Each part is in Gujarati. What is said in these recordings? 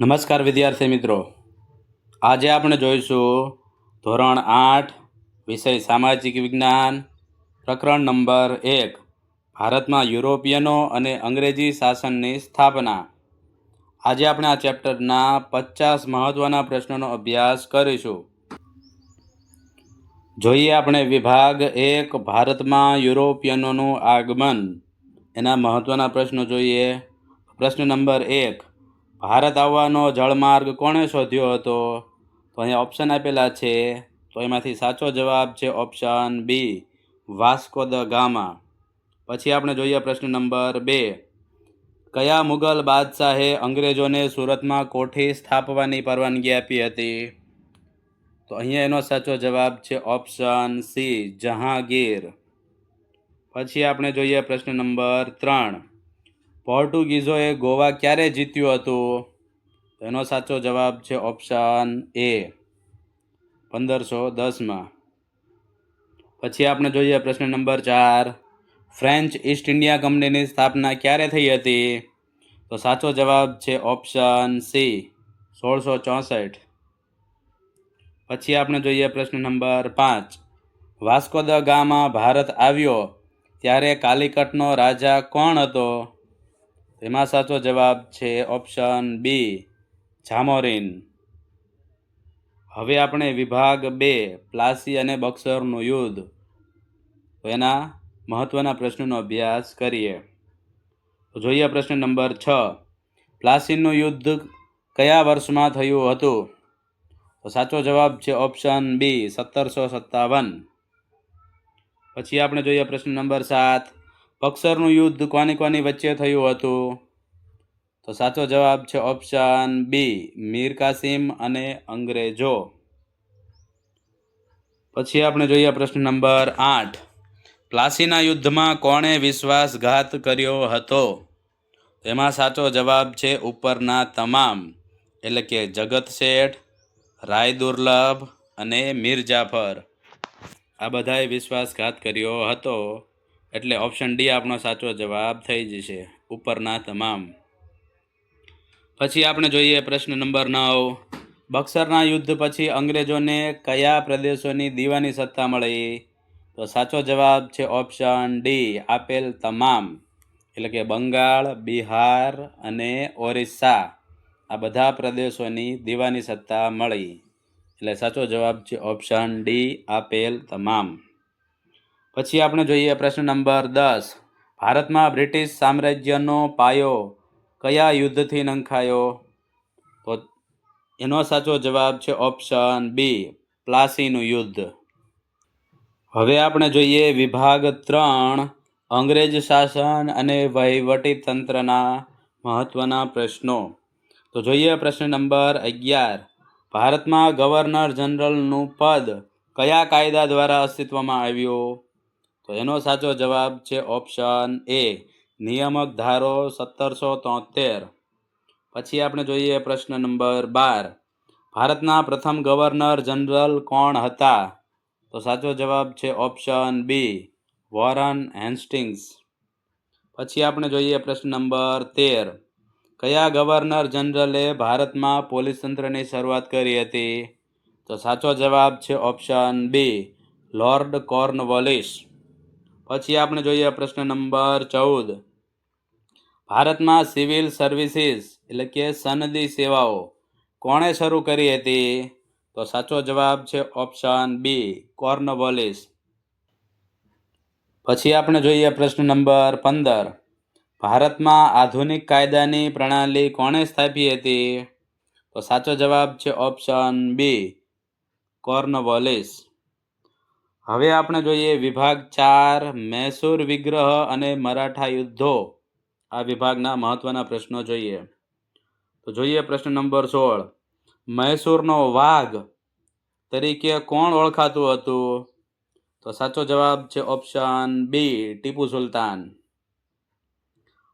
નમસ્કાર વિદ્યાર્થી મિત્રો. આજે આપણે જોઈશું ધોરણ આઠ, વિષય સામાજિક વિજ્ઞાન, પ્રકરણ નંબર એક, ભારતમાં યુરોપિયનો અને અંગ્રેજી શાસનની સ્થાપના. આજે આપણે આ ચેપ્ટરના પચાસ મહત્ત્વના પ્રશ્નોનો અભ્યાસ કરીશું. જોઈએ આપણે વિભાગ એક, ભારતમાં યુરોપિયનોનું આગમન. એના મહત્ત્વના પ્રશ્નો જોઈએ. પ્રશ્ન નંબર એક ભારત આવવાનો જળમાર્ગ કોણે શોધ્યો હતો? તો અહીંયા ઓપ્શન આપેલા છે. તો એમાંથી સાચો જવાબ છે option B Vasco da Gama. પછી આપણે જોઈએ પ્રશ્ન નંબર બે. કયા મુગલ બાદશાહે અંગ્રેજોને સુરતમાં કોઠી સ્થાપવાની પરવાનગી આપી હતી? તો અહીંયા એનો સાચો જવાબ છે ઓપ્શન સી જહાંગીર. પછી આપણે જોઈએ પ્રશ્ન નંબર ત્રણ. પોર્ટુગીઝોએ ગોવા ક્યારે જીત્યું હતું? તેનો સાચો જવાબ છે ઓપ્શન એ પંદરસો દસમાં. પછી આપણે જોઈએ પ્રશ્ન નંબર ચાર. ફ્રેન્ચ ઈસ્ટ ઇન્ડિયા કંપનીની સ્થાપના ક્યારે થઈ હતી? તો સાચો જવાબ છે ઓપ્શન સી, સોળસો ચોસઠ. પછી આપણે જોઈએ પ્રશ્ન નંબર પાંચ. વાસ્કો દ ગામા ભારત આવ્યો ત્યારે કાલિકટનો રાજા કોણ હતો? એમાં સાચો જવાબ છે ઓપ્શન બી જામોરીન. હવે આપણે વિભાગ બે, પ્લાસી અને બક્સરનું યુદ્ધ. એના મહત્ત્વના પ્રશ્નોનો અભ્યાસ કરીએ. જોઈએ પ્રશ્ન નંબર છ. પ્લાસીનું યુદ્ધ કયા વર્ષમાં થયું હતું? તો સાચો જવાબ છે ઓપ્શન બી સત્તરસો સત્તાવન. પછી આપણે જોઈએ પ્રશ્ન નંબર સાત. બક્સરનું યુદ્ધ કોની કોની વચ્ચે થયું હતું? તો સાચો જવાબ છે ઓપ્શન બી, મીર કાસિમ અને અંગ્રેજો. પછી આપણે જોઈએ પ્રશ્ન નંબર આઠ. પ્લાસીના યુદ્ધમાં કોણે વિશ્વાસઘાત કર્યો હતો? તેમાં સાચો જવાબ છે ઉપરના તમામ, એટલે કે જગત શેઠ, રાય દુર્લભ અને મીર જાફર. આ બધાએ વિશ્વાસઘાત કર્યો હતો. એટલે ઓપ્શન ડી આપણો સાચો જવાબ થઈ જશે. ઉપરના તમામ. પછી આપણે જોઈએ પ્રશ્ન નંબર નવ. બક્સરના યુદ્ધ પછી અંગ્રેજોને કયા પ્રદેશોની દીવાની સત્તા મળી? તો સાચો જવાબ છે ઓપ્શન ડી આપેલ તમામ. એટલે કે બંગાળ, બિહાર અને ઓરિસ્સા. આ બધા પ્રદેશોની દીવાની સત્તા મળી. એટલે સાચો જવાબ છે ઓપ્શન ડી આપેલ તમામ. પછી આપણે જોઈએ પ્રશ્ન નંબર દસ. ભારતમાં બ્રિટિશ સામ્રાજ્યનો પાયો કયા યુદ્ધથી નંખાયો? તો એનો સાચો જવાબ છે ઓપ્શન બી, પ્લાસીનું યુદ્ધ. હવે આપણે જોઈએ વિભાગ ત્રણ, અંગ્રેજ શાસન અને વહીવટી તંત્રના મહત્ત્વના પ્રશ્નો. તો જોઈએ પ્રશ્ન નંબર અગિયાર. ભારતમાં ગવર્નર જનરલનું પદ કયા કાયદા દ્વારા અસ્તિત્વમાં આવ્યું? તો એનો સાચો જવાબ છે ઓપ્શન એ નિયામક ધારો સત્તરસો તોતેર. પછી આપણે જોઈએ પ્રશ્ન નંબર બાર, ભારતના પ્રથમ ગવર્નર જનરલ કોણ હતા? તો સાચો જવાબ છે ઓપ્શન બી વોરન હેન્સ્ટિંગ્સ. પછી આપણે જોઈએ પ્રશ્ન નંબર તેર, કયા ગવર્નર જનરલે ભારતમાં પોલીસ તંત્રની શરૂઆત કરી હતી? તો સાચો જવાબ છે ઓપ્શન બી લોર્ડ કોર્નવોલિસ પછી આપણે જોઈએ પ્રશ્ન નંબર ચૌદ. ભારતમાં સિવિલ સર્વિસીસ એટલે કે સનદી સેવાઓ કોણે શરૂ કરી હતી? તો સાચો જવાબ છે ઓપ્શન બી, કોર્નવોલિસ. પછી આપણે જોઈએ પ્રશ્ન નંબર પંદર. ભારતમાં આધુનિક કાયદાની પ્રણાલી કોણે સ્થાપી હતી? તો સાચો જવાબ છે ઓપ્શન બી, કોર્નવોલિસ. હવે આપણે જોઈએ વિભાગ ચાર, મૈસૂર વિગ્રહ અને મરાઠા યુદ્ધો. આ વિભાગના મહત્વના પ્રશ્નો જોઈએ. તો જોઈએ પ્રશ્ન નંબર સોળ. મૈસૂરનો વાઘ તરીકે કોણ ઓળખાતું હતું? તો સાચો જવાબ છે ઓપ્શન બી, ટીપુ સુલતાન.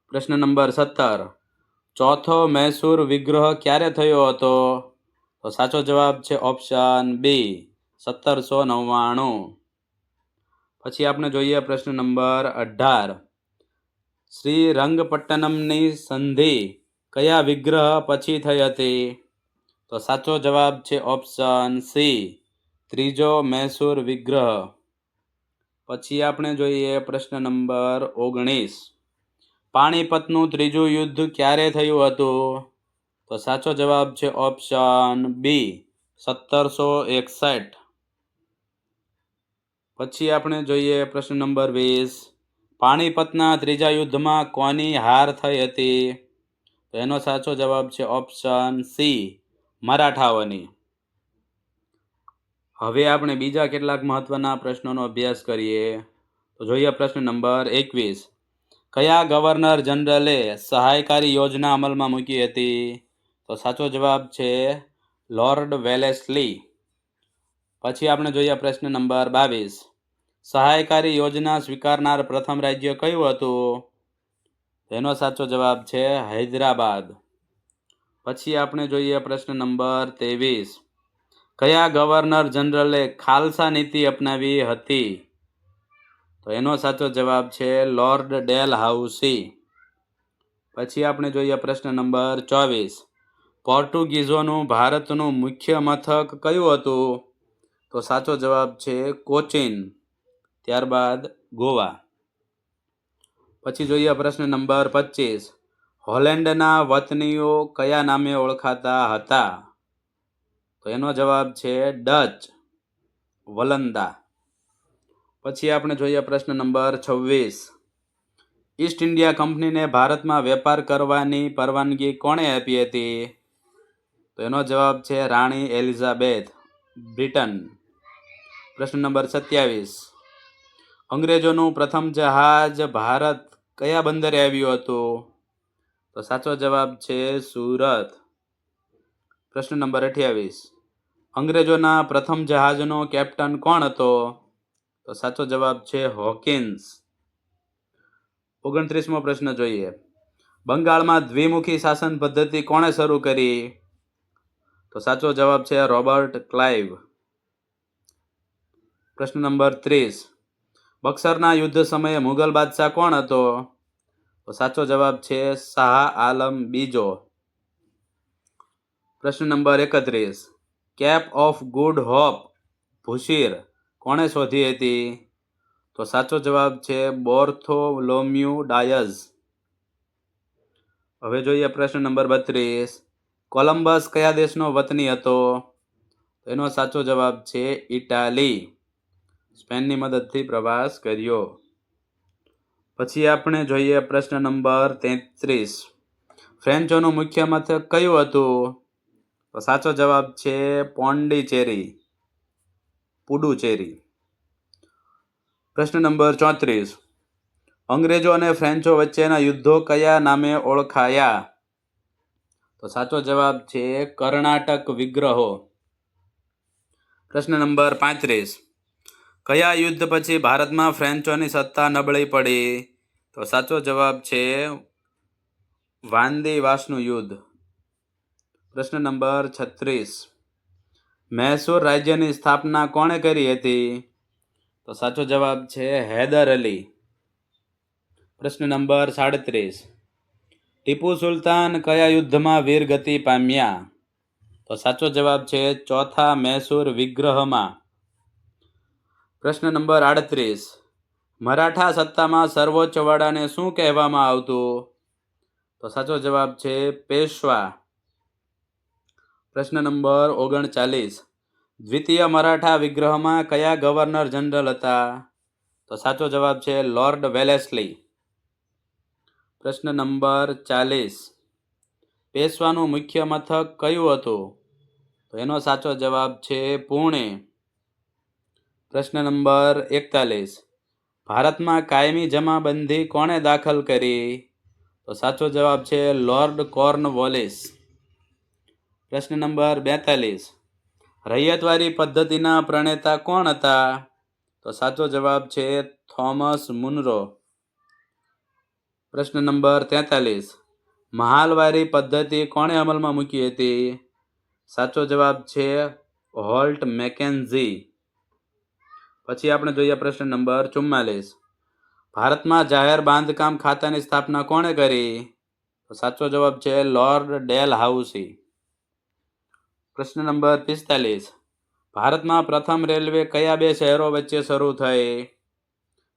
પ્રશ્ન નંબર સત્તર. ચોથો મૈસૂર વિગ્રહ ક્યારે થયો હતો? તો સાચો જવાબ છે ઓપ્શન બી, સત્તરસો નવ્વાણું. પછી આપણે જોઈએ પ્રશ્ન નંબર અઢાર. શ્રી રંગપટ્ટનમની સંધિ કયા વિગ્રહ પછી થઈ હતી? તો સાચો જવાબ છે ઓપ્શન સી, ત્રીજો મૈસૂર વિગ્રહ. પછી આપણે જોઈએ પ્રશ્ન નંબર ઓગણીસ. પાણીપતનું ત્રીજું યુદ્ધ ક્યારે થયું હતું? તો સાચો જવાબ છે ઓપ્શન બી, સત્તરસો એકસઠ. પછી આપણે જોઈએ પ્રશ્ન નંબર વીસ. પાણીપતના ત્રીજા યુદ્ધમાં કોની હાર થઈ હતી? તો એનો સાચો જવાબ છે ઓપ્શન સી, મરાઠાઓની. હવે આપણે બીજા કેટલાક મહત્વના પ્રશ્નોનો અભ્યાસ કરીએ. તો જોઈએ પ્રશ્ન નંબર એકવીસ. કયા ગવર્નર જનરલે સહાયકારી યોજના અમલમાં મૂકી હતી? તો સાચો જવાબ છે લોર્ડ વેલેસ્લી. પછી આપણે જોઈએ પ્રશ્ન નંબર બાવીસ. સહાયકારી યોજના સ્વીકારનાર પ્રથમ રાજ્ય કયું હતું? એનો સાચો જવાબ છે હૈદરાબાદ. પછી આપણે જોઈએ પ્રશ્ન નંબર ત્રેવીસ. કયા ગવર્નર જનરલે ખાલસા નીતિ અપનાવી હતી? તો એનો સાચો જવાબ છે લોર્ડ ડેલ હાઉસી પછી આપણે જોઈએ પ્રશ્ન નંબર ચોવીસ. પોર્ટુગીઝોનું ભારતનું મુખ્ય મથક કયું હતું? તો સાચો જવાબ છે કોચીન. ત્યારબાદ ગોવા. પછી જોઈએ પ્રશ્ન નંબર પચીસ. હોલેન્ડના વતનીઓ કયા નામે ઓળખાતા હતા? તો એનો જવાબ છે ડચ, વલંદા. પછી આપણે જોઈએ પ્રશ્ન નંબર છવ્વીસ. ઈસ્ટ ઇન્ડિયા કંપનીને ભારતમાં વેપાર કરવાની પરવાનગી કોણે આપી હતી? તો એનો જવાબ છે રાણી એલિઝાબેથ, બ્રિટન. પ્રશ્ન નંબર સત્યાવીસ. અંગ્રેજોનું પ્રથમ જહાજ ભારત કયા બંદરે આવ્યું હતું? તો સાચો જવાબ છે સુરત. પ્રશ્ન નંબર અઠ્યાવીસ. અંગ્રેજોના પ્રથમ જહાજનો કેપ્ટન કોણ હતો? તો સાચો જવાબ છે હોકિન્સ. ઓગણત્રીસમો પ્રશ્ન જોઈએ. બંગાળમાં દ્વિમુખી શાસન પદ્ધતિ કોણે શરૂ કરી? તો સાચો જવાબ છે રોબર્ટ ક્લાઇવ. પ્રશ્ન નંબર ત્રીસ. બક્સરના યુદ્ધ સમયે મુગલ બાદશાહ કોણ હતો? તો સાચો જવાબ છે શાહ આલમ બીજો. પ્રશ્ન નંબર એકત્રીસ. કેપ ઓફ ગુડ હોપ, ભૂશીર કોણે શોધી હતી? તો સાચો જવાબ છે બોર્થોલોમ્યુ ડાયઝ. હવે જોઈએ પ્રશ્ન નંબર બત્રીસ. કોલંબસ કયા દેશનો વતની હતો? એનો સાચો જવાબ છે ઇટાલી. સ્પેનની મદદથી પ્રવાસ કર્યો. પછી આપણે જોઈએ પ્રશ્ન નંબર તેત્રીસ. ફ્રેન્ચોનું મુખ્ય મથક કયું હતું? તો સાચો જવાબ છે પોન્ડિચેરી પુડુચેરી. પ્રશ્ન નંબર ચોત્રીસ. અંગ્રેજો અને ફ્રેન્ચો વચ્ચેના યુદ્ધો કયા નામે ઓળખાયા? તો સાચો જવાબ છે કર્ણાટક વિગ્રહો. પ્રશ્ન નંબર પાંત્રીસ. કયા યુદ્ધ પછી ભારતમાં ફ્રેન્ચોની સત્તા નબળી પડી? તો સાચો જવાબ છે વાંદીવાસનું યુદ્ધ. પ્રશ્ન નંબર છત્રીસ. મૈસૂર રાજ્યની સ્થાપના કોણે કરી હતી? તો સાચો જવાબ છે હૈદર અલી. પ્રશ્ન નંબર સાડત્રીસ. ટીપુ સુલતાન કયા યુદ્ધમાં વીરગતિ પામ્યા? તો સાચો જવાબ છે ચોથા મૈસૂર વિગ્રહમાં. પ્રશ્ન નંબર આડત્રીસ. મરાઠા સત્તામાં સર્વોચ્ચ વડાને શું કહેવામાં આવતું? તો સાચો જવાબ છે પેશવા. પ્રશ્ન નંબર ઓગણચાલીસ. દ્વિતીય મરાઠા વિગ્રહમાં કયા ગવર્નર જનરલ હતા? તો સાચો જવાબ છે લોર્ડ વેલેસ્લી. પ્રશ્ન નંબર ચાલીસ. પેશવાનું મુખ્ય મથક કયું હતું? તો એનો સાચો જવાબ છે પુણે. પ્રશ્ન નંબર એકતાલીસ. ભારતમાં કાયમી જમાબંધી કોણે દાખલ કરી? તો સાચો જવાબ છે લોર્ડ કોર્નવોલિસ. પ્રશ્ન નંબર બેતાલીસ. રૈયતવારી પદ્ધતિના પ્રણેતા કોણ હતા? તો સાચો જવાબ છે થોમસ મુનરો. પ્રશ્ન નંબર તેતાલીસ. મહાલવારી પદ્ધતિ કોણે અમલમાં મૂકી હતી? સાચો જવાબ છે હોલ્ટ મેકેન્ઝી. પછી આપણે જોઈએ પ્રશ્ન નંબર ચુમ્માલીસ. ભારતમાં જાહેર બાંધકામ ખાતાની સ્થાપના કોણે કરી? તો સાચો જવાબ છે લોર્ડ ડેલ હાઉસી. પ્રશ્ન નંબર પિસ્તાલીસ. ભારતમાં પ્રથમ રેલવે કયા બે શહેરો વચ્ચે શરૂ થઈ?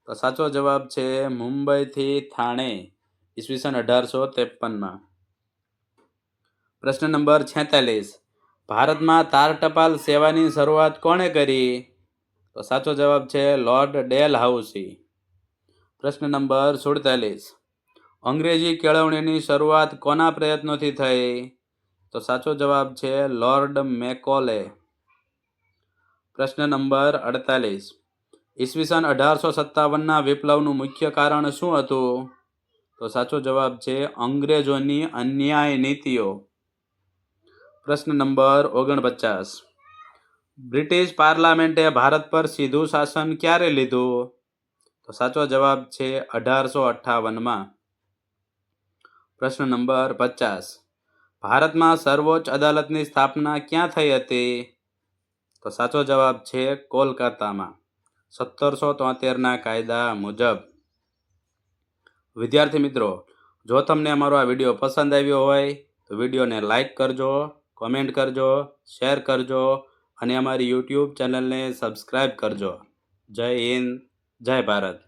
તો સાચો જવાબ છે મુંબઈથી થાણે, ઈસવીસન અઢારસો ત્રેપનમાં. પ્રશ્ન નંબર છેતાલીસ. ભારતમાં તાર ટપાલ સેવાની શરૂઆત કોણે કરી? તો સાચો જવાબ છે લોર્ડ ડેલ હાઉસી પ્રશ્ન નંબર સુડતાલીસ. અંગ્રેજી કેળવણીની શરૂઆત કોના પ્રયત્નોથી થઈ? તો સાચો જવાબ છે લોર્ડ મેકોલે. પ્રશ્ન નંબર અડતાલીસ. ઈસવીસન અઢારસો સત્તાવનના વિપ્લવનું મુખ્ય કારણ શું હતું? તો સાચો જવાબ છે અંગ્રેજોની અન્યાય નીતિઓ. પ્રશ્ન નંબર ઓગણપચાસ. બ્રિટિશ પાર્લામેન્ટે ભારત પર સીધું શાસન ક્યારે લીધું? તો સાચો જવાબ છે અઢારસો અઠ્ઠાવનમાં. પ્રશ્ન નંબર પચાસ. ભારતમાં સર્વોચ્ચ અદાલતની સ્થાપના ક્યાં થઈ હતી? તો સાચો જવાબ છે કોલકાતામાં. સત્તરસો તોતેરના કાયદા મુજબ. વિદ્યાર્થી મિત્રો, જો તમને અમારો આ વીડિયો પસંદ આવ્યો હોય, તો વિડીયોને લાઈક કરજો, કોમેન્ટ કરજો, શેર કરજો અને અમારી યુટ્યુબ ચેનલને સબસ્ક્રાઈબ કરજો. જય હિન્દ જય ભારત.